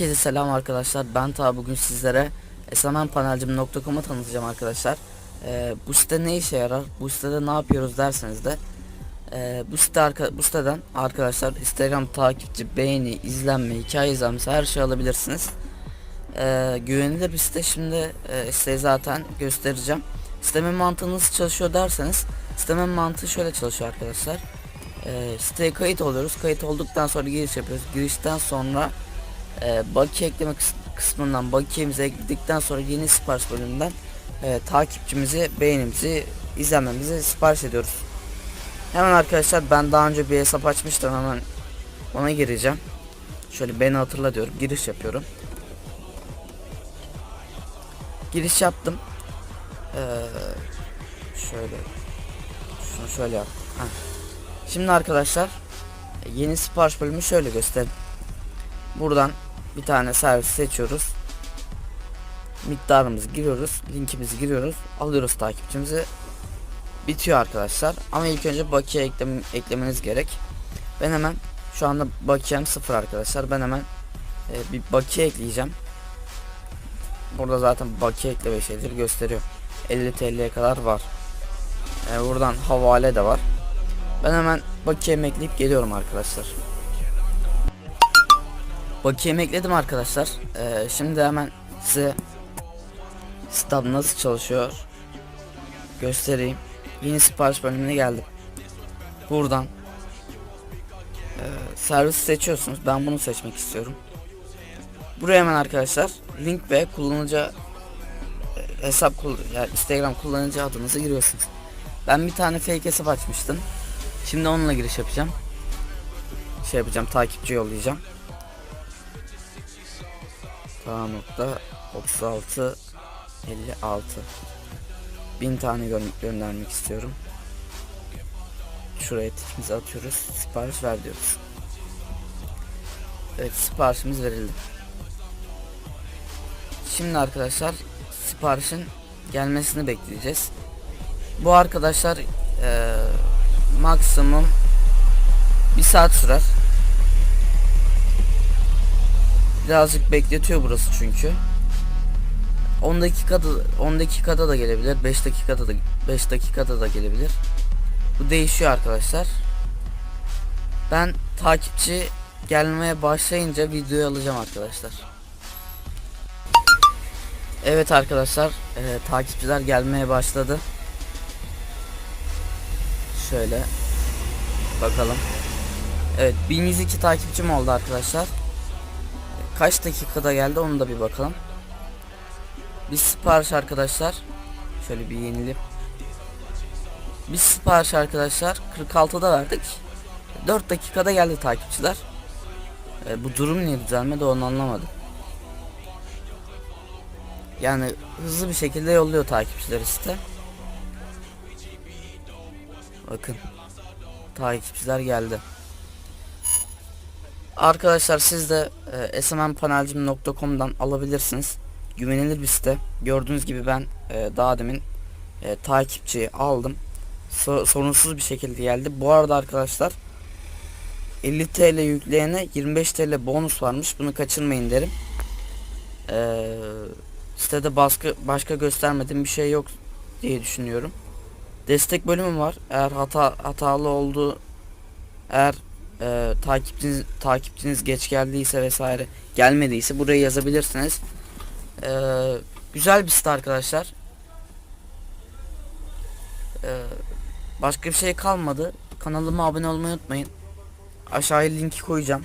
Herkese selam arkadaşlar. Ben Ta bugün sizlere esenmenpanelcim.com'u tanıtacağım arkadaşlar. Ee, bu site ne işe yarar? Bu sitede ne yapıyoruz derseniz de ee, bu site arka, bu siteden arkadaşlar Instagram takipçi, beğeni, izlenme, hikaye izlenmesi her şey alabilirsiniz. Ee, güvenilir bir site şimdi e, size zaten göstereceğim. Sistemin mantığı nasıl çalışıyor derseniz sistemin mantığı şöyle çalışıyor arkadaşlar. Ee, siteye kayıt oluyoruz. Kayıt olduktan sonra giriş yapıyoruz. Girişten sonra e, bakiye ekleme kıs- kısmından bakiyemize ekledikten sonra yeni sipariş bölümünden e, takipçimizi, beğenimizi, izlememizi sipariş ediyoruz. Hemen arkadaşlar ben daha önce bir hesap açmıştım hemen ona gireceğim. Şöyle beni hatırla diyorum. Giriş yapıyorum. Giriş yaptım. Ee, şöyle şunu şöyle yap. Şimdi arkadaşlar yeni sipariş bölümü şöyle göstereyim. Buradan bir tane servis seçiyoruz. Miktarımızı giriyoruz. Linkimizi giriyoruz. Alıyoruz takipçimizi. Bitiyor arkadaşlar. Ama ilk önce bakiye eklem eklemeniz gerek. Ben hemen şu anda bakiyem sıfır arkadaşlar. Ben hemen e, bir bakiye ekleyeceğim. Burada zaten bakiye ekleme şeyleri gösteriyor. 50 TL'ye kadar var. E, buradan havale de var. Ben hemen bakiyemi ekleyip geliyorum arkadaşlar. Bakiyemi ekledim arkadaşlar. Ee, şimdi hemen size stab nasıl çalışıyor göstereyim. Yeni sipariş bölümüne geldim. Buradan e, servis seçiyorsunuz. Ben bunu seçmek istiyorum. Buraya hemen arkadaşlar link ve kullanıcı e, hesap yani Instagram kullanıcı adınızı giriyorsunuz. Ben bir tane fake hesap açmıştım. Şimdi onunla giriş yapacağım. Şey yapacağım, takipçi yollayacağım. Tamam nokta 36 56 bin tane gö göndermek istiyorum. Şuraya tikimizi atıyoruz. Sipariş ver diyoruz. Evet siparişimiz verildi. Şimdi arkadaşlar siparişin gelmesini bekleyeceğiz. Bu arkadaşlar eee maksimum bir saat sürer. Birazcık bekletiyor burası çünkü. 10 dakikada 10 dakikada da gelebilir, 5 dakikada da 5 dakikada da gelebilir. Bu değişiyor arkadaşlar. Ben takipçi gelmeye başlayınca videoyu alacağım arkadaşlar. Evet arkadaşlar, e, takipçiler gelmeye başladı. Şöyle bakalım. Evet 1102 takipçim oldu arkadaşlar. Kaç dakikada geldi onu da bir bakalım. Bir sipariş arkadaşlar. Şöyle bir yenilip. Bir sipariş arkadaşlar 46'da verdik. 4 dakikada geldi takipçiler. E, bu durum niye düzelmedi onu anlamadım. Yani hızlı bir şekilde yolluyor takipçileri site. Bakın. Takipçiler geldi. Arkadaşlar siz de e, smnpanelcim.com'dan alabilirsiniz. Güvenilir bir site. Gördüğünüz gibi ben e, daha demin e, takipçiyi aldım. So- sorunsuz bir şekilde geldi. Bu arada arkadaşlar 50 TL yükleyene 25 TL bonus varmış. Bunu kaçırmayın derim. Eee sitede baskı başka göstermediğim bir şey yok diye düşünüyorum. Destek bölümü var. Eğer hata hatalı oldu eğer e, takipçiniz takipçiniz geç geldiyse vesaire gelmediyse buraya yazabilirsiniz. E, güzel bir site arkadaşlar. E, başka bir şey kalmadı. Kanalıma abone olmayı unutmayın. Aşağıya linki koyacağım.